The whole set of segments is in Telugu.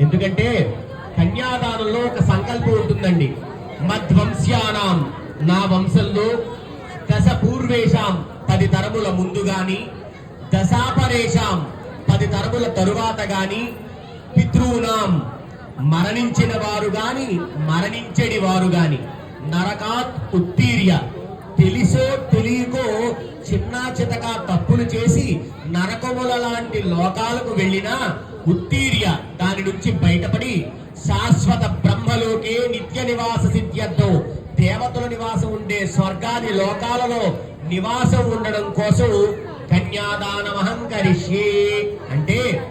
ఎందుకంటే కన్యాదానంలో ఒక సంకల్పం ఉంటుందండి. మధ్వంశ్యానాం నా వంశంలో దశ పూర్వేషాం పది తరముల ముందు గాని దశాపరేషాం పది తరముల తరువాత గాని పితృనాం మరణించిన వారు గాని మరణించడి వారు గాని. నరకాత్ ఉత్తీర్య. తెలిసో తెలియకో చిన్న చితక తప్పులు చేసి నరకముల లాంటి లోకాలకు వెళ్ళినా ఉత్తీర్య. నుంచి బయటపడి శాశ్వత బ్రహ్మలోకే నిత్య నివాస సిద్ధ్యర్థం. దేవతల నివాసం ఉండే స్వర్గాది లోకాలలో నివాసం ఉండడం కోసం కన్యాదానం అహంకరిషి అంటే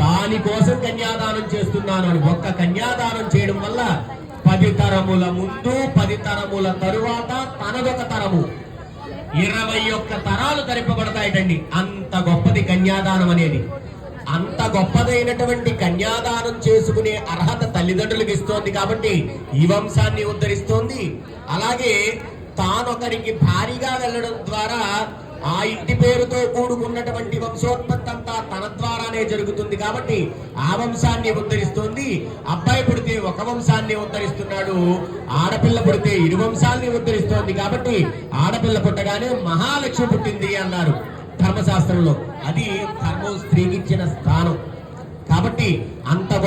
దానికోసం కన్యాదానం చేస్తున్నాను అని. ఒక్క కన్యాదానం చేయడం వల్ల పది తరముల ముందు పది తరముల తరువాత తనదొక తరము. ఇరవై ఒక్క తరాలు తరింపబడతాయటండి. అంత గొప్పది కన్యాదానం అనేది. అంత గొప్పదైనటువంటి కన్యాదానం చేసుకునే అర్హత తల్లిదండ్రులకు ఇస్తోంది కాబట్టి ఈ వంశాన్ని ఉద్ధరిస్తోంది. అలాగే తానొకరికి భారీగా వెళ్ళడం ద్వారా ఆ ఇంటి పేరుతో కూడుకున్నటువంటి వంశోత్పత్తి అంతా తన ద్వారానే జరుగుతుంది కాబట్టి ఆ వంశాన్ని ఉద్ధరిస్తుంది. అబ్బాయి పుడితే ఒక వంశాన్ని ఉద్ధరిస్తున్నాడు. ఆడపిల్ల పుడితే ఇరు వంశాల్ని ఉద్ధరిస్తోంది కాబట్టి ఆడపిల్ల పుట్టగానే మహాలక్ష్మి పుట్టింది అన్నారు. ధర్మశాస్త్రంలో అది ధర్మం స్త్రీకి ఇచ్చిన స్థానం. కాబట్టి అంత గొప్ప